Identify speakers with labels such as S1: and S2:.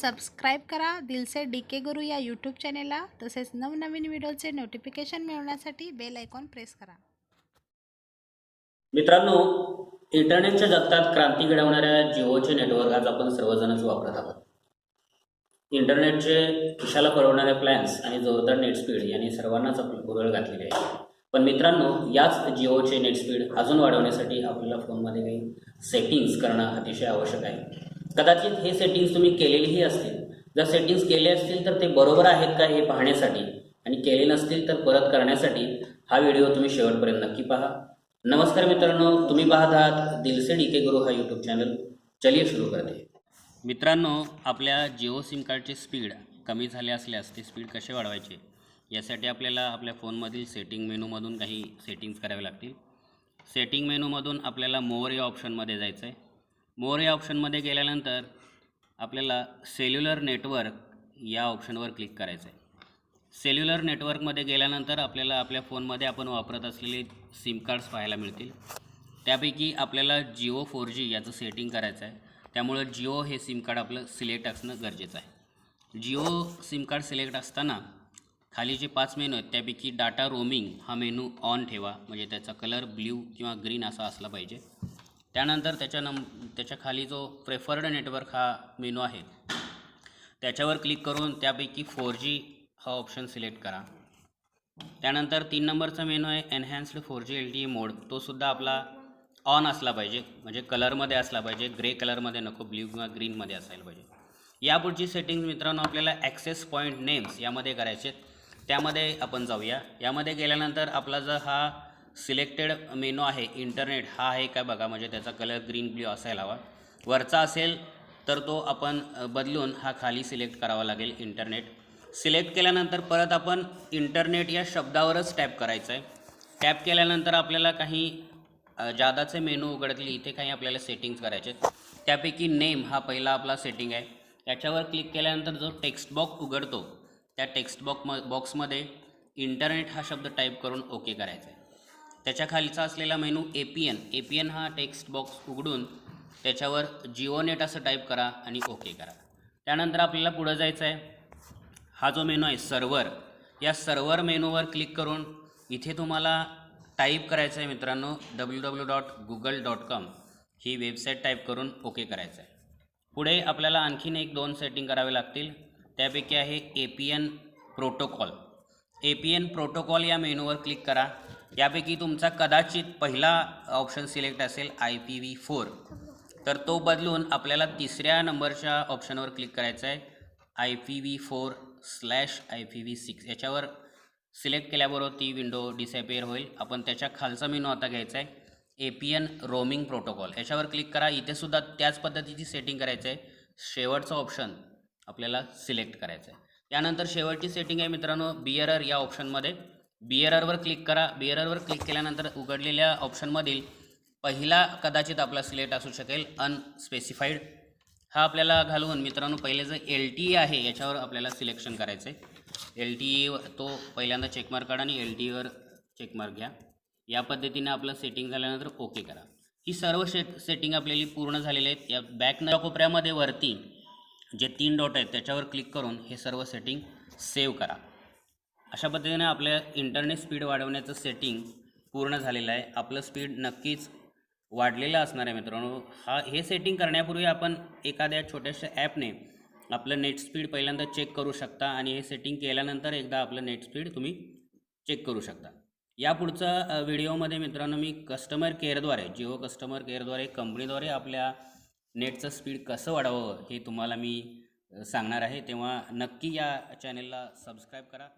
S1: Subscribe करा. दिलसे D के गुरु या YouTube चॅनेलला तसेच नवनवीन व्हिडिओचे नोटिफिकेशन मिळवण्यासाठी बेल आयकॉन प्रेस करा.
S2: मित्रांनो इंटरनेटच्या जगतात क्रांती घडवणाऱ्या जिओचे नेटवर्क आज आपण सर्वजणच वापरत आहोत. इंटरनेटचे खिशाला परवणारे प्लॅन्स आणि जोरदार नेट स्पीड यांनी सर्वांनाच आपली पुरळ घातलेली आहे. पण मित्रांनो याच जिओचे नेट स्पीड अजून वाढवण्यासाठी आपल्याला फोनमध्ये काही सेटिंग्स करणं अतिशय आवश्यक आहे. कदाचित हे सेटिंग्स तुम्ही केलेलीही असतील. जर सेटिंग्स केले असतील तर ते बरोबर आहेत का हे पाहण्यासाठी आणि केले नसतील तर परत करण्यासाठी हा व्हिडिओ तुम्ही शेवटपर्यंत नक्की पहा. नमस्कार मित्रांनो तुम्ही पाहत आहात दिलसे डी के गुरु हा यूट्यूब चॅनल चलिए सुरू करते. मित्रांनो आपल्या जिओ सिम कार्डचे स्पीड कमी झाले असल्यास ते स्पीड कसे वाढवायचे? यासाठी आपल्याला आपल्या फोनमधील सेटिंग मेनूमधून काही सेटिंग्स करावे लागतील. सेटिंग मेनूमधून आपल्याला मोवर या ऑप्शनमध्ये जायचं आहे मोर या ऑप्शनमध्ये गेल्यानंतर आपल्याला सेल्युलर नेटवर्क या ऑप्शनवर क्लिक करायचं आहे. सेल्युलर नेटवर्कमध्ये गेल्यानंतर आपल्याला आपल्या फोनमध्ये आपण वापरत असलेले सिम कार्ड्स पाहायला मिळतील. त्यापैकी आपल्याला जिओ फोर जी याचं सेटिंग करायचं आहे. त्यामुळं जिओ हे सिम कार्ड आपलं सिलेक्ट असणं गरजेचं आहे. जिओ सिम कार्ड सिलेक्ट असताना खाली जे पाच मेनू आहेत त्यापैकी डाटा रोमिंग हा मेनू ऑन ठेवा. म्हणजे त्याचा कलर ब्ल्यू किंवा ग्रीन असा असला पाहिजे. त्यानंतर त्याच्या नम त्याच्याखाली जो प्रेफर्ड नेटवर्क हा मेनू आहे त्याच्यावर क्लिक करून त्यापैकी फोर जी हा ऑप्शन सिलेक्ट करा. त्यानंतर तीन नंबरचा मेनू आहे enhanced four G L T E mode तोसुद्धा आपला ऑन असला पाहिजे म्हणजे कलरमध्ये असला पाहिजे ग्रे कलरमध्ये नको ब्ल्यू किंवा ग्रीनमध्ये असायला पाहिजे. यापुढची सेटिंग्स मित्रांनो आपल्याला ॲक्सेस पॉईंट नेम्स यामध्ये करायचे आहेत. त्यामध्ये आपण जाऊया. यामध्ये गेल्यानंतर आपला जर हा सिलेक्टेड मेनू आहे इंटरनेट हा आहे काय बघा म्हणजे त्याचा कलर ग्रीन ब्ल्यू असायला हवा. वरचा असेल तर तो आपण बदलून हा खाली सिलेक्ट करावा लागेल इंटरनेट. सिलेक्ट केल्यानंतर परत आपण इंटरनेट या शब्दावरच टॅप करायचं आहे टॅप केल्यानंतर आपल्याला काही जादाचे मेनू उघडतील इथे काही आपल्याला सेटिंग्स करायचे आहेत. त्यापैकी नेम हा पहिला आपला सेटिंग आहे. याच्यावर क्लिक केल्यानंतर जो टेक्स्ट बॉक्स उघडतो त्या टेक्स्ट बॉक्स म बॉक्समध्ये इंटरनेट हा शब्द टाईप करून ओके करायचा आहे त्याच्याखालचा असलेला menu A P N A P N हा टेक्स्ट बॉक्स उघडून त्याच्यावर जिओ नेट असं टाईप करा आणि ओके करा. त्यानंतर आपल्याला पुढं जायचं आहे हा जो मेनू आहे सर्वर या सर्वर मेनूवर क्लिक करून इथे तुम्हाला टाईप करायचं आहे मित्रांनो W W dot Google dot com ही वेबसाईट टाईप करून ओके करायचं आहे पुढे आपल्याला आणखीन एक दोन सेटिंग करावे लागतील. त्यापैकी आहे A P N protocol A P N protocol या मेनूवर क्लिक करा. यापैकी तुमचा कदाचित पहिला ऑप्शन सिलेक्ट असेल आय पी व्ही फोर तर तो बदलून आपल्याला तिसऱ्या नंबरच्या ऑप्शनवर क्लिक करायचं आहे. I P V four slash I P V six याच्यावर सिलेक्ट केल्याबरोबर ती विंडो डिसॅपिअर होईल. आपण त्याच्या खालचा मेनू आता घ्यायचा आहे. A P N roaming protocol याच्यावर क्लिक करा. इथेसुद्धा त्याच पद्धतीची सेटिंग करायचं आहे. शेवटचं ऑप्शन आपल्याला सिलेक्ट करायचं आहे. त्यानंतर शेवटची सेटिंग आहे मित्रांनो बिअरर या ऑप्शनमध्ये बिअररवर क्लिक करा. बिअररवर क्लिक केल्यानंतर उघडलेल्या ऑप्शनमधील पहिला कदाचित आपला सिलेक्ट असू शकेल अनस्पेसिफाईड हा आपल्याला घालवून मित्रांनो पहिले जे एल टी आहे याच्यावर आपल्याला सिलेक्शन करायचं आहे एल टी तो पहिल्यांदा चेकमार्क काढा आणि एल टीवर चेकमार्क घ्या. या पद्धतीने आपलं सेटिंग झाल्यानंतर ओके करा. ही सर्व शेट सेटिंग आपल्याली पूर्ण झालेली आहेत. या बॅक न कोपऱ्यामध्ये वरती जे तीन डॉट आहेत त्याच्यावर क्लिक करून हे सर्व सेटिंग सेव्ह करा. अशा पद्धतीने आपल्या इंटरनेट स्पीड वाढवण्याचं सेटिंग पूर्ण झालेलं आहे. आपलं स्पीड नक्कीच वाढलेलं असणार आहे मित्रांनो. हा हे सेटिंग करण्यापूर्वी आपण एखाद्या छोट्याशा ॲपने आपलं नेट स्पीड पहिल्यांदा चेक करू शकता आणि हे सेटिंग केल्यानंतर एकदा आपलं नेट स्पीड तुम्ही चेक करू शकता. या पुढचा व्हिडिओमध्ये मित्रांनो मी कस्टमर केअरद्वारे जिओ कस्टमर केअरद्वारे कंपनीद्वारे आपल्या नेटचं स्पीड कसं वाढवावं हे तुम्हाला मी सांगणार आहे. तेव्हा नक्की या चॅनेलला सबस्क्राईब करा.